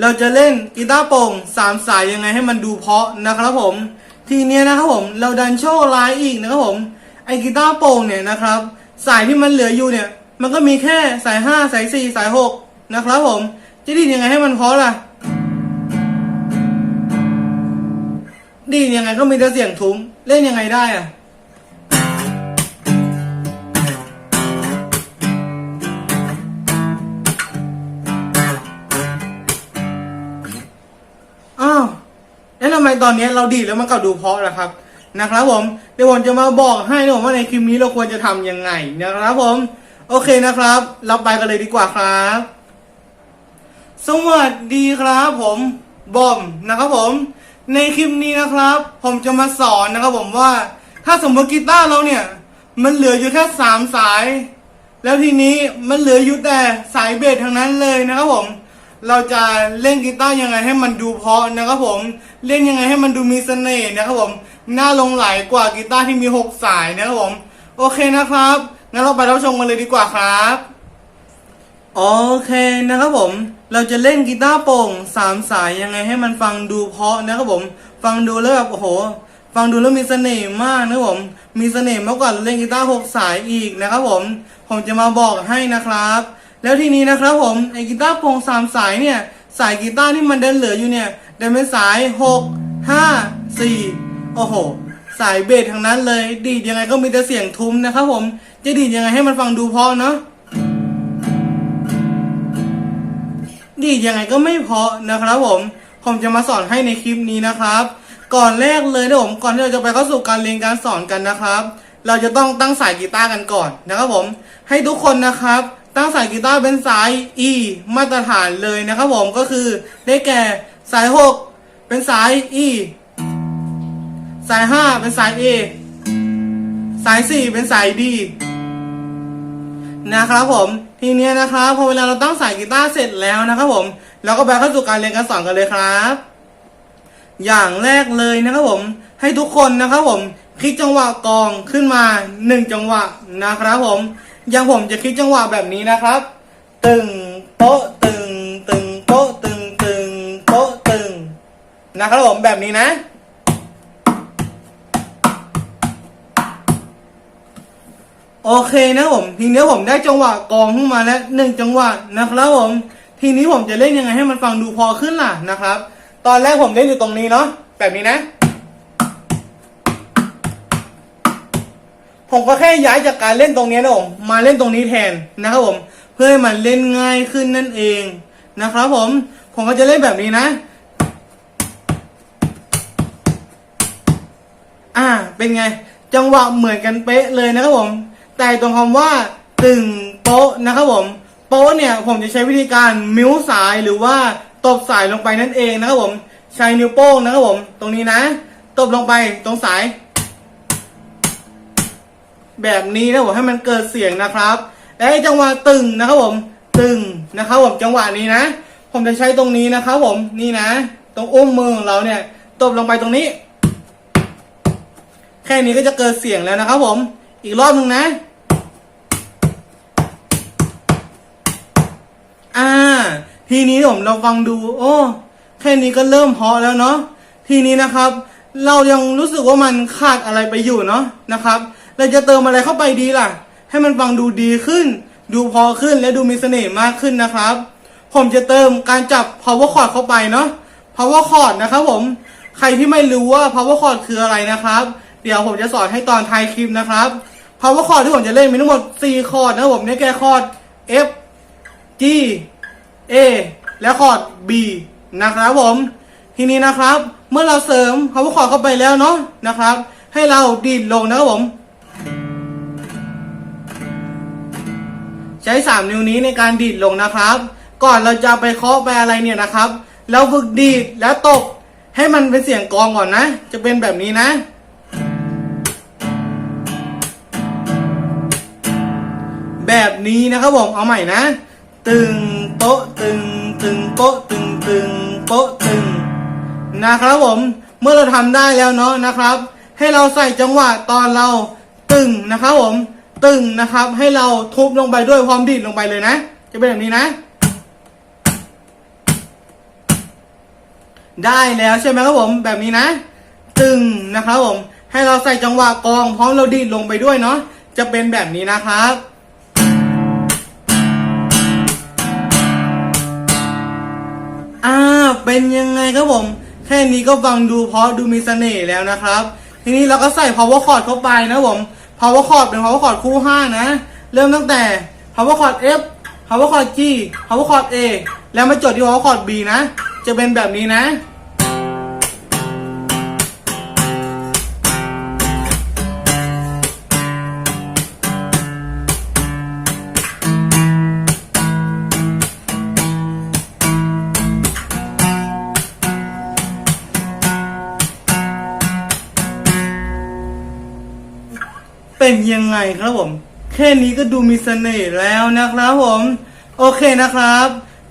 เราจะเล่นกีตาร์โป่งสามสายยังไงให้มันดูเพาะนะครับผม ทีเนี้ยนะครับผมเราดันโชคร้ายอีกนะครับผมไอกีตาร์โป่งเนี่ยนะครับ สายที่มันเหลืออยู่เนี่ย มันก็มีแค่สายห้าสายสี่สายหกนะครับผม จะดีดยังไงให้มันเพาะล่ะ ดีดยังไงก็มีแต่เสียงทุ้มเล่นยังไงได้อะ ไมตอนนี้เราดีดแล้วมันกลับดูเพาะล่ะครับนะครับผมเดี๋ยวผมจะมาบอกให้นะผมว่าในคลิปนี้เราควรจะทำยังไงนะครับผม โอเคนะครับ เราไปกันเลยดีกว่าครับ สวัสดีครับผมบอมนะครับผม ในคลิปนี้นะครับ ผมจะมาสอนนะครับผมว่า ถ้าสมมติกีตาร์เราเนี่ย มันเหลืออยู่แค่สามสาย แล้วทีนี้มันเหลืออยู่แต่สายเบสทั้งนั้นเลยนะครับผม เราจะเล่นกีตาร์ยังไงให้มันดูเพาะนะครับผม เล่นยังไงให้มันดูมีเสน่ห์นะครับผมน่าหลงไหลกว่ากีตาร์ที่มีหกสายนะครับผม โอเคนะครับงั้นเราไปรับชมกันเลยดีกว่าครับโอเคนะครับผม เราจะเล่นกีตาร์โปร่งสามสายยังไงให้มันฟังดูเพาะนะครับผม ฟังดูแล้วแบบโอ้โห ฟังดูแล้วมีเสน่ห์มากนะครับผม มีเสน่ห์มากกว่าเล่นกีตาร์หกสายอีกนะครับผม ผมจะมาบอกให้นะครับ แล้วทีนี้นะครับผมไอกีตาร์โปร่งสามสายเนี่ยสายกีตาร์ที่มันเดินเหลืออยู่เนี่ยเดินเป็นสายหกห้าสี่โอ้โห สายเบสทั้งนั้นเลย ดีดยังไงก็มีแต่เสียงทุ้มนะครับผมจะดีดยังไงให้มันฟังดูเพราะเนาะดีดยังไงก็ไม่เพราะนะครับผม ผมจะมาสอนให้ในคลิปนี้นะครับ ก่อนแรกเลยนะผมก่อนที่เราจะไปเข้าสู่การเรียนการสอนกันนะครับ เราจะต้องตั้งสายกีตาร์กันก่อนนะครับผม ให้ทุกคนนะครับ ตั้งสายกีตาร์เป็นสาย E มาตรฐานเลยนะครับผมก็คือได้แก่สาย 6 เป็นสาย E สาย 5 เป็นสาย A สาย 4 เป็นสาย D นะครับผมทีนี้นะครับพอเวลาเราตั้งสายกีตาร์เสร็จแล้วนะครับผมเราก็ไปเข้าสู่การเรียนการสอนกันเลยครับ อย่างแรกเลยนะครับผมให้ทุกคนนะครับผมคลิกจังหวะกองขึ้นมาหนึ่งจังหวะนะครับผม ย่างผมจะคลิกจังหวะแบบนี้นะครับ ตึงโป๊ะตึงตึงโป๊ะตึงตึงโป๊ะตึงนะครับผมแบบนี้นะ โอเคนะผมทีนี้ผมได้จังหวะกองขึ้นมาแล้วหนึ่งจังหวะนะครับผม ทีนี้ผมจะเล่นยังไงให้มันฟังดูพอขึ้นล่ะนะครับ ตอนแรกผมเล่นอยู่ตรงนี้เนาะแบบนี้นะ ผมก็แค่ย้ายจากการเล่นตรงนี้นะผมมาเล่นตรงนี้แทนนะครับผม เพื่อให้มันเล่นง่ายขึ้นนั่นเองนะครับผม ผมก็จะเล่นแบบนี้นะ อ่า เป็นไง จังหวะเหมือนกันเป๊ะเลยนะครับผม แต่ตรงคำว่าตึงโป๊ะนะครับผม โป๊ะเนี่ยผมจะใช้วิธีการมิ้วสายหรือว่าตบสายลงไปนั่นเองนะครับผม ใช้นิ้วโป้งนะครับผม ตรงนี้นะ ตบลงไปตรงสาย แบบนี้นะผมให้มันเกิดเสียงนะครับ และไอ้จังหวะตึงนะครับผมตึงนะครับผมจังหวะนี้นะ ผมจะใช้ตรงนี้นะครับผมนี่นะ ตรงอุ้งมือของเราเนี่ยตบลงไปตรงนี้ แค่นี้ก็จะเกิดเสียงแล้วนะครับผมอีกรอบหนึ่งนะ อ่า ทีนี้ผมเราฟังดู โอ้แค่นี้ก็เริ่มเพอแล้วเนาะทีนี้นะครับ เรายังรู้สึกว่ามันขาดอะไรไปอยู่เนาะนะครับ เราจะเติมอะไรเข้าไปดีล่ะ ให้มันฟังดูดีขึ้น ดูพอขึ้นและดูมีเสน่ห์มากขึ้นนะครับ ผมจะเติมการจับ power chord เข้าไปเนาะ power chord นะครับผม ใครที่ไม่รู้ว่า power chord คืออะไรนะครับ เดี๋ยวผมจะสอนให้ตอนท้ายคลิปนะครับ power chord ที่ผมจะเล่นมีทั้งหมด 4 คอร์ดนะครับผมได้แก่คอร์ด F G A และคอร์ด B นะครับผม ทีนี้นะครับ เมื่อเราเสริม power chord เข้าไปแล้วเนาะนะครับ ให้เราดีดลงนะครับผม ใช้ 3 นิ้วนี้ในการดีดลงนะครับ ก่อนเราจะไปเคาะไปอะไรเนี่ยนะครับ เราฝึกดีดแล้วตบให้มันเป็นเสียงกองก่อนนะ จะเป็นแบบนี้นะแบบนี้นะครับผม เอาใหม่นะ ตึงโต๊ะตึงตึงโต๊ะตึงตึงโต๊ะตึงนะครับผม เมื่อเราทำได้แล้วเนาะนะครับ ให้เราใส่จังหวะตอนเราตึงนะครับผม ตึงนะครับ ให้เราทุบลงไปด้วยพร้อมดีดลงไปเลยนะ จะเป็นแบบนี้นะ ได้แล้วใช่ไหมครับผมแบบนี้นะ ตึงนะครับผม ให้เราใส่จังหวะกองพร้อมเราดีดลงไปด้วยเนาะจะเป็นแบบนี้นะครับอ่าเป็นยังไงครับผม แค่นี้ก็ฟังดูเพราะดูมีเสน่ห์แล้วนะครับ ทีนี้เราก็ใส่ power chord เข้าไปนะผม power chord เป็น power chord คู่ 5 นะ เริ่มตั้งแต่ power chord F power chord G power chord A แล้วมาจบที่ power chord B นะ จะเป็นแบบนี้นะ เป็นยังไงครับผม แค่นี้ก็ดูมีเสน่ห์แล้วนะครับผม โอเคนะครับ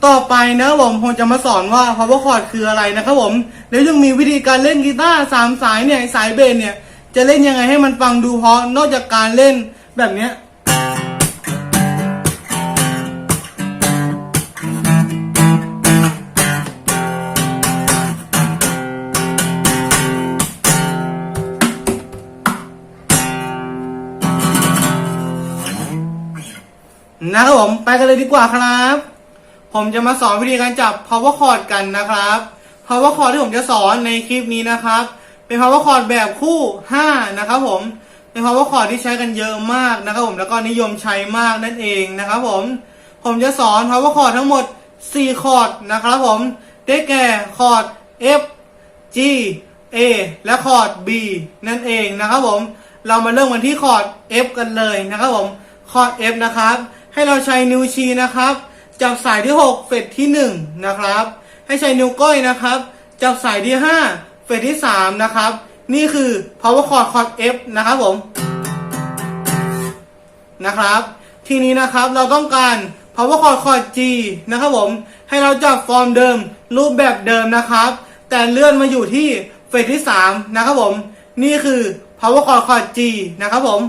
ต่อไปนะผมผมจะมาสอนว่า power chord คืออะไรนะครับผม แล้วยังมีวิธีการเล่นกีตาร์สามสายเนี่ยสายเบสเนี่ยจะเล่นยังไงให้มันฟังดูเพราะนอกจากการเล่นแบบเนี้ย นะครับผมไปกันเลยดีกว่าครับ ผมจะมาสอนวิธีการจับ power chord กันนะครับ power chord ที่ผมจะสอนในคลิปนี้นะครับ เป็น power chord แบบคู่5นะครับผมเป็น power chord ที่ใช้กันเยอะมากนะครับผมแล้วก็นิยมใช้มากนั่นเองนะครับผมผมจะสอน power chord ทั้งหมด 4 คอร์ดนะครับผมได้แก่คอร์ด F G A และคอร์ด B นั่นเองนะครับผม เรามาเริ่มกันที่คอร์ด F กันเลยนะครับผม คอร์ด F นะครับ ให้เราใช้นิ้วชี้นะครับ จับสายที่ 6 เฟรตที่ 1 นะครับ ให้ใช้นิ้วก้อยนะครับ จับสายที่ 5 เฟรตที่ 3 นะครับ นี่คือ power chord คอร์ด F นะครับผม นะครับ ทีนี้นะครับเราต้องการ power chord คอร์ด G นะครับผม ให้เราจับฟอร์มเดิม รูปแบบเดิมนะครับ แต่เลื่อนมาอยู่ที่เฟสที่ 3 นะครับผม นี่คือ power chord คอร์ด G นะครับผม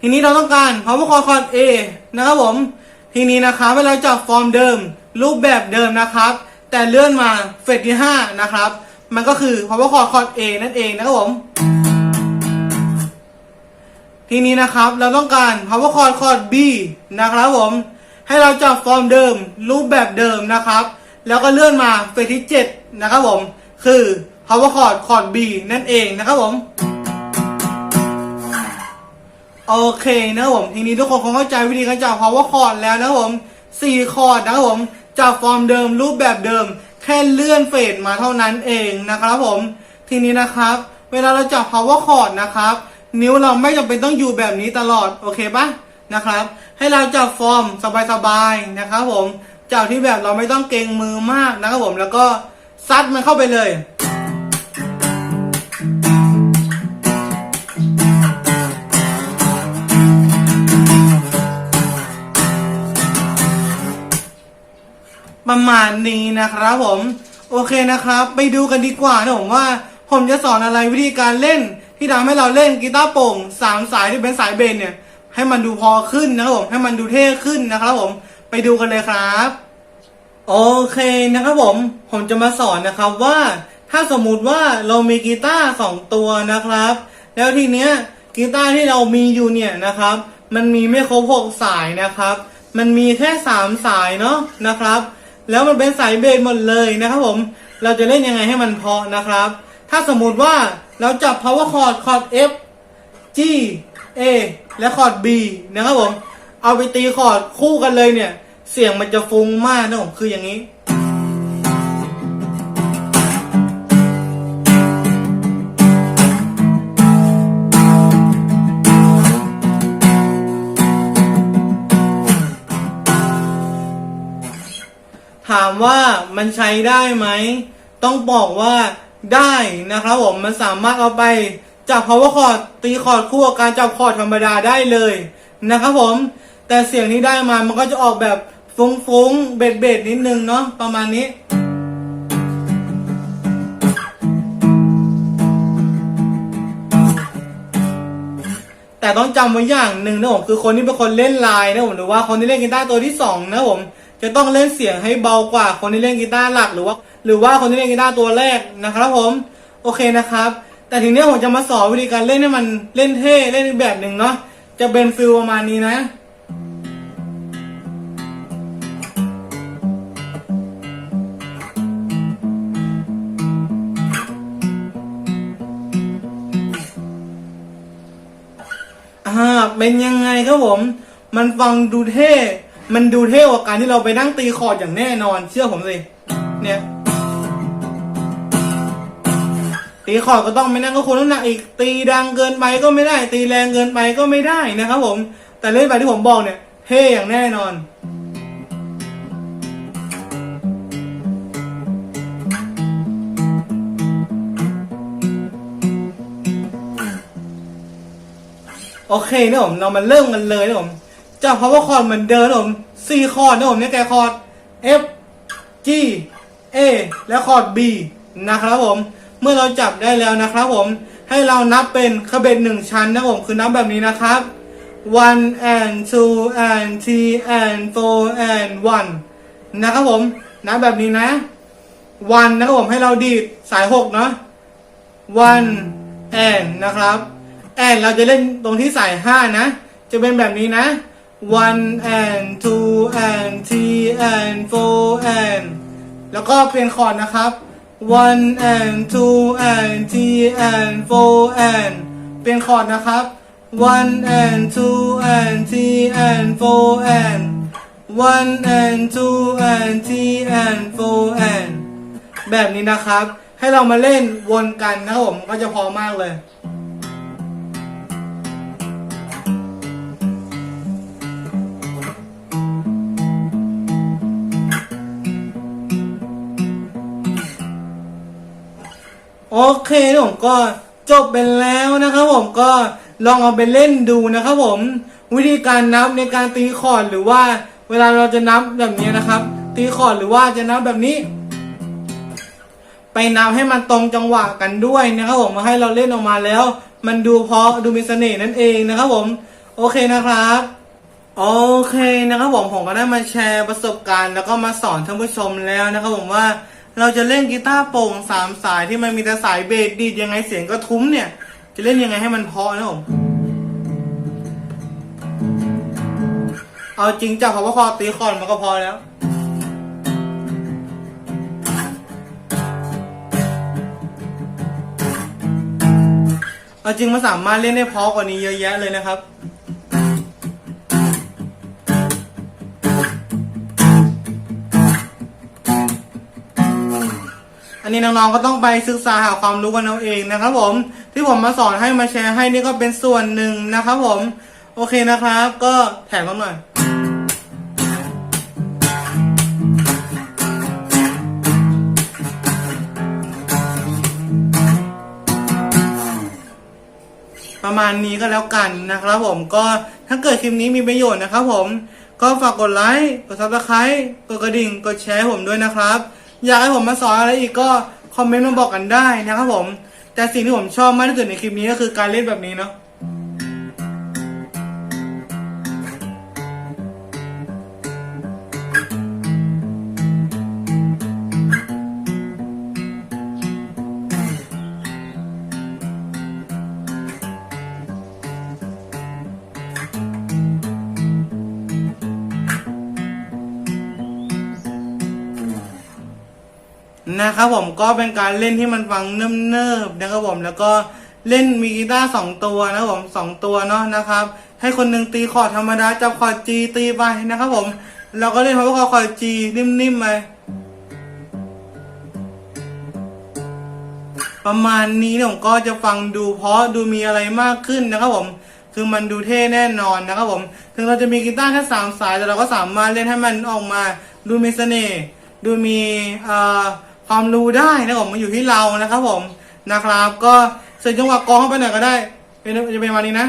ทีนี้เราต้องการ power chord คอร์ด A นะครับผม ทีนี้นะครับให้เราจับฟอร์มเดิม รูปแบบเดิมนะครับ แต่เลื่อนมาเฟสที่ 5 นะครับ มันก็คือ power chord คอร์ด A นั่นเองนะครับผม ทีนี้นะครับเราต้องการ power chord คอร์ด B นะครับผม ให้เราจับฟอร์มเดิม รูปแบบเดิมนะครับ แล้วก็เลื่อนมาเฟสที่ 7 นะครับผม คือ power chord คอร์ด B นั่นเองนะครับผม โอเคนะผมทีนี้ทุกคนคงเข้าใจวิธีการจับ power chord แล้วนะผม4คอร์ดนะครับผมจับฟอร์มเดิมรูปแบบเดิม แค่เลื่อนเฟสมาเท่านั้นเองนะครับผม ทีนี้นะครับ เวลาเราจับ power chord นะครับ นิ้วเราไม่จำเป็นต้องอยู่แบบนี้ตลอดโอเคปะนะครับ ให้เราจับฟอร์มสบายๆนะครับผมจับที่แบบเราไม่ต้องเกรงมือมากนะครับผมแล้วก็ซัดมันเข้าไปเลย มาณนี้นะครับผม โอเคนะครับ ไปดูกันดีกว่านะผมว่า ผมจะสอนอะไรวิธีการเล่น ที่ทำให้เราเล่นกีตาร์โป่งสามสายที่เป็นสายเบนเนี่ย ให้มันดูพอขึ้นนะครับผมให้มันดูเท่ขึ้นนะครับผมไปดูกันเลยครับ โอเคนะครับผม ผมจะมาสอนนะครับว่า ถ้าสมมุติว่าเรามีกีตาร์สองตัวนะครับ แล้วทีเนี้ยกีตาร์ที่เรามีอยู่เนี่ยนะครับ มันมีไม่ครบหกสายนะครับ มันมีแค่สามสายเนาะนะครับ แล้วมันเป็นสายเบสหมดเลยนะครับผม เราจะเล่นยังไงให้มันเพอนะครับ ถ้าสมมติว่าเราจับ power chord คอร์ด F G A และคอร์ด B นะครับผม เอาไปตีคอร์ดคู่กันเลยเนี่ย เสียงมันจะฟุ้งมากนะผมคืออย่างนี้ามว่ามันใช้ได้ไหม ต้องบอกว่าได้นะครับผมมันสามารถเอาไปจับ power chord ตีคอร์ดคู่กับการจับคอร์ดธรรมดาได้เลยนะครับผม แต่เสียงที่ได้มามันก็จะออกแบบฟุ้งๆเบ็ดๆนิดนึงเนาะประมาณนี้แต่ต้องจำไว้อย่างหนึ่งนะผมคือคนที่เป็นคนเล่นลน์นะผมหรือว่าคนที่เล่นกีตาร์ตัวที่สองนะผม จะต้องเล่นเสียงให้เบากว่าคนที่เล่นกีตาร์หลักหรือว่า หรือว่าคนที่เล่นกีตาร์ตัวแรกนะครับผมโอเคนะครับ แต่ทีเนี้ยผมจะมาสอนวิธีการเล่นให้มันเล่นเท่เล่นอีกแบบหนึ่งเนาะจะเป็นฟิลประมาณนี้นะอ่าเป็นยังไงครับผม มันฟังดูเท่ มันดูเท่กว่าการที่เราไปนั่งตีคอร์ดอย่างแน่นอน เชื่อผมสิเนี่ย ตีคอร์ดก็ต้องไม่นั่งก็ควรน้ำหนักอีก ตีดังเกินไปก็ไม่ได้ ตีแรงเกินไปก็ไม่ได้นะครับผม แต่เล่นไปที่ผมบอกเนี่ยเท่อย่างแน่นอนโอเคนะผมเรามาเริ่มกันเลยนะผม จาก power chord เหมือนเดิมนะผมสี่คอร์ดนะผมเนี่ยแกคอร์ด F G A และคอร์ด B นะครับผม เมื่อเราจับได้แล้วนะครับผม ให้เรานับเป็นคเบตหนึ่งชั้นนะผม คือนับแบบนี้นะครับ one and two and three and four and one นะครับผม นับแบบนี้นะ one นะครับผมให้เราดีดสายหกเนาะ one and นะครับ and เราจะเล่นตรงที่สายห้านะ จะเป็นแบบนี้นะ one and two and three and four and แล้วก็เปลี่ยนคอร์ดนะครับ one and two and three and four and เปลี่ยนคอร์ดนะครับ one and two and three and four and one and two and three and four and แบบนี้นะครับ ให้เรามาเล่นวนกันนะครับผมก็จะพอมากเลย โอเคนะผมก็จบไปแล้วนะครับผมก็ลองเอาไปเล่นดูนะครับผม วิธีการนับในการตีคอร์ดหรือว่า เวลาเราจะนับแบบนี้นะครับ ตีคอร์ดหรือว่าจะนับแบบนี้ ไปนับให้มันตรงจังหวะกันด้วยนะครับผมมาให้เราเล่นออกมาแล้ว มันดูเพราะดูมีเสน่ห์นั่นเองนะครับผม โอเคนะครับโอเคนะครับผมผมก็ได้มาแชร์ประสบการณ์ แล้วก็มาสอนท่านผู้ชมแล้วนะครับผมว่า เราจะเล่นกีตาร์โปร่งสามสายที่มันมีแต่สายเบสดีดยังไงเสียงก็ทุ้มเนี่ย จะเล่นยังไงให้มันเพราะนะผมเอาจริงจับเพราะว่าคอตีคอร์มันก็พอแล้วเอาจริงมันสามารถเล่นได้เพราะกว่านี้เยอะแยะเลยนะครับ นนี้น้องๆก็ต้องไปศึกษาหาความรู้กันเอาเองนะครับผม ที่ผมมาสอนให้มาแชร์ให้นี่ก็เป็นส่วนหนึ่งนะครับผม โอเคนะครับ ก็แถมมาหน่อยประมาณนี้ก็แล้วกันนะครับผมก็ถ้าเกิดคลิปนี้มีประโยชน์นะครับผม ก็ฝากกดไลค์ กดซับสไครต์กดกระดิ่ง กดแชร์ผมด้วยนะครับ อยากให้ผมมาสอนอะไรอีกก็คอมเมนต์มาบอกกันได้นะครับผม แต่สิ่งที่ผมชอบมากที่สุดในคลิปนี้ก็คือการเล่นแบบนี้เนาะ นะครับผมก็เป็นการเล่นที่มันฟังเนิบๆนะครับผมแล้วก็เล่นมีกีตาร์สองตัวนะครับผมสองตัวเนาะนะครับ ให้คนหนึ่งตีคอร์ดธรรมดาจับคอร์ดจีตีไปนะครับผมเราก็เล่นเพราะว่าคอร์ดจีนิ่มๆไปประมาณนี้นะผมก็จะฟังดูเพราะดูมีอะไรมากขึ้นนะครับผมคือมันดูเท่แน่นอนนะครับผม ถึงเราจะมีกีตาร์แค่สามสายแต่เราก็สามารถเล่นให้มันออกมา ดูมีเสน่ห์ดูมีเอ่อ ความรู้ได้นะครับผมมันอยู่ที่เรานะครับผมนะครับ ก็เสร็จจังหวะกองเข้าไปหน่อยก็ได้เป็นจะเป็นวันนี้นะ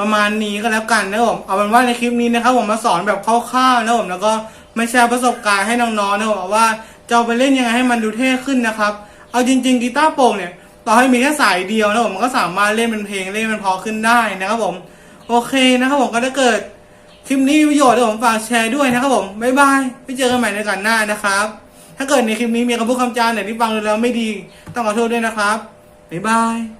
ประมาณนี้ก็แล้วกันนะครับผมเอาเป็นว่าในคลิปนี้นะครับผมมาสอนแบบคร่าวๆนะครับผมแล้วก็ไม่แชร์ประสบการณ์ให้น้องๆนะครับผมว่าจะาไปเล่นยังไงให้มันดูเท่ขึ้นนะครับเอาจริงๆกีตาร์โปร่งเนี่ยต่อให้มีแค่สายเดียวนะครับผมมันก็สามารถเล่นเป็นเพลงเล่นมันพอขึ้นได้นะครับผมโอเคนะครับผมก็ถ้าเกิดคลิปนี้มีประโยชน์เดี๋ยวผมฝากแชร์ด้วยนะครับผมบ๊ายบายไปเจอกันใหม่ในกันหน้านะครับ ถ้าเกิดในคลิปนี้มีคำพูดคำจาไหนที่ฟังดูแล้วไม่ดี ต้องขอโทษด้วยนะครับบ๊ายบาย